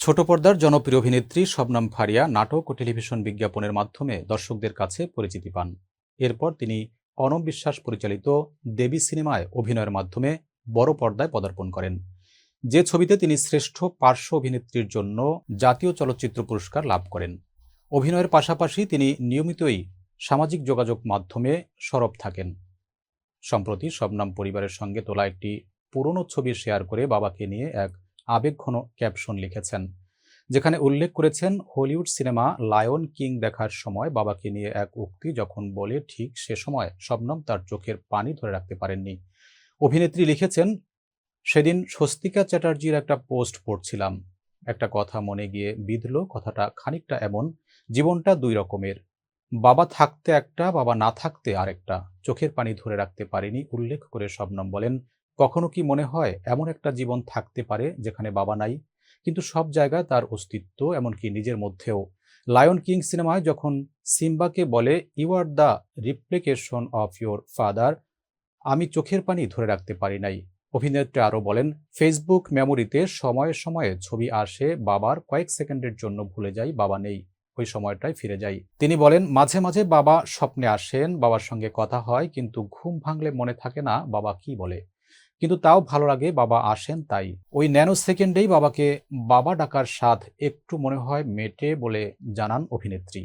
ছোট পর্দার জনপ্রিয় অভিনেত্রী শবনম ফারিয়া নাটক ও টেলিভিশন বিজ্ঞাপনের মাধ্যমে দর্শকদের কাছে পরিচিতি পান। এরপর তিনি অনম বিশ্বাস পরিচালিত দেবী সিনেমায় অভিনয়ের মাধ্যমে বড় পর্দায় পদার্পণ করেন। যে ছবিতে তিনি শ্রেষ্ঠ পার্শ্ব অভিনেত্রীর জন্য জাতীয় চলচ্চিত্র পুরস্কার লাভ করেন। অভিনয়ের পাশাপাশি তিনি নিয়মিতই সামাজিক যোগাযোগ মাধ্যমে সরব থাকেন। সম্প্রতি শবনম পরিবারের সঙ্গে তোলা একটি পুরনো ছবি শেয়ার করে বাবাকে নিয়ে এক আবেগঘন ক্যাপশন লিখেছেন, যেখানে উল্লেখ করেছেন, হলিউড সিনেমা লায়ন কিং দেখার সময় বাবাকে নিয়ে এক উক্তি যখন বলে, ঠিক সে সময় শবনম তার চোখের পানি ধরে রাখতে পারেননি। অভিনেত্রী লিখেছেন, সেদিন স্বস্তিকা চ্যাটার্জির একটা পোস্ট পড়ছিলাম। একটা কথা মনে গিয়ে বিঁধল, কথাটা খানিকটা এমন, জীবনটা দুই রকমের। বাবা থাকতে একটা, বাবা না থাকতে আরেকটা। চোখের পানি ধরে রাখতে পারিনি, উল্লেখ করে শবনম বলেন কখনো কি মনে হয় এমন একটা জীবন থাকতে পারে যেখানে বাবা নাই? কিন্তু সব জায়গায় তার অস্তিত্ব, এমনকি নিজের মধ্যেও। লায়ন কিং সিনেমায় যখন সিম্বাকে বলে you are the replication of your father আমি চোখের পানি ধরে রাখতে পারি নাই। অভিনেত্রী আরও বলেন ফেসবুক মেমোরিতে সময়ে সময়ে ছবি আসে, বাবার কয়েক সেকেন্ডের জন্য ভুলে যাই, বাবা নেই। ওই সময়টায় ফিরে যাই। তিনি বলেন, মাঝে মাঝে বাবা স্বপ্নে আসেন, বাবার সঙ্গে কথা হয়, কিন্তু ঘুম ভাঙলে মনে থাকে না বাবা কি বলে। কিন্তু তাও ভালো লাগে বাবা আসেন তাই। ওই ন্যানো সেকেন্ডেই বাবাকে বাবা ডাকার স্বাদ একটু মনে হয় মেটে বলে জানান অভিনেত্রী।